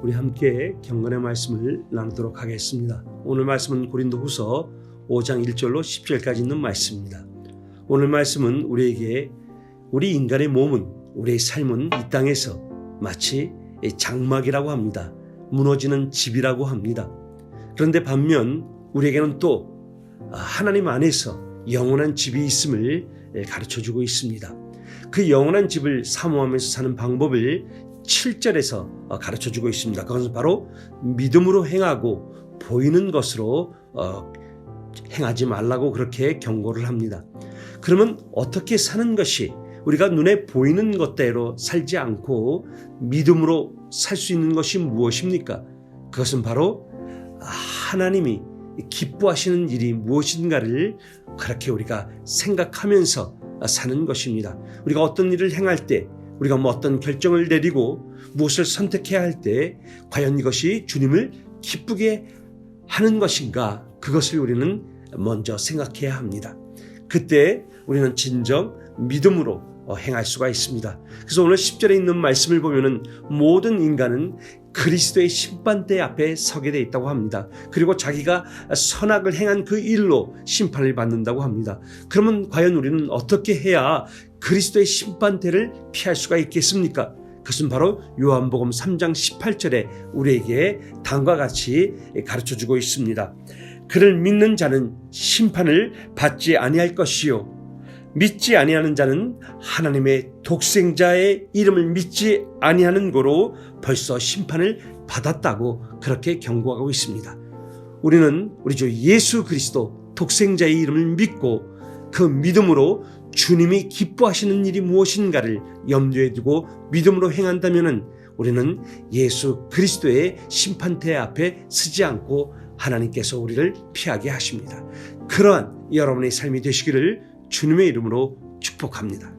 우리 함께 경건의 말씀을 나누도록 하겠습니다. 오늘 말씀은 고린도후서 5장 1절로 10절까지 있는 말씀입니다. 오늘 말씀은 우리에게 우리 인간의 몸은 우리의 삶은 이 땅에서 마치 장막이라고 합니다. 무너지는 집이라고 합니다. 그런데 반면 우리에게는 또 하나님 안에서 영원한 집이 있음을 가르쳐 주고 있습니다. 그 영원한 집을 사모하면서 사는 방법을 7절에서 가르쳐 주고 있습니다. 그것은 바로 믿음으로 행하고 보이는 것으로 어, 행하지 말라고 그렇게 경고를 합니다. 그러면 어떻게 사는 것이 우리가 눈에 보이는 것대로 살지 않고 믿음으로 살 수 있는 것이 무엇입니까? 그것은 바로 하나님이 기뻐하시는 일이 무엇인가를 그렇게 우리가 생각하면서 사는 것입니다. 우리가 어떤 일을 행할 때 우리가 뭐 어떤 결정을 내리고 무엇을 선택해야 할 때 과연 이것이 주님을 기쁘게 하는 것인가 그것을 우리는 먼저 생각해야 합니다. 그때 우리는 진정 믿음으로 행할 수가 있습니다. 그래서 오늘 10절에 있는 말씀을 보면은 모든 인간은 그리스도의 심판대 앞에 서게 돼 있다고 합니다. 그리고 자기가 선악을 행한 그 일로 심판을 받는다고 합니다. 그러면 과연 우리는 어떻게 해야 그리스도의 심판대를 피할 수가 있겠습니까? 그것은 바로 요한복음 3장 18절에 우리에게 다음과 같이 가르쳐 주고 있습니다. 그를 믿는 자는 심판을 받지 아니할 것이요 믿지 아니하는 자는 하나님의 독생자의 이름을 믿지 아니하는 거로 벌써 심판을 받았다고 그렇게 경고하고 있습니다. 우리는 우리 주 예수 그리스도 독생자의 이름을 믿고 그 믿음으로 주님이 기뻐하시는 일이 무엇인가를 염두에 두고 믿음으로 행한다면 우리는 예수 그리스도의 심판대 앞에 서지 않고 하나님께서 우리를 피하게 하십니다. 그러한 여러분의 삶이 되시기를 주님의 이름으로 축복합니다.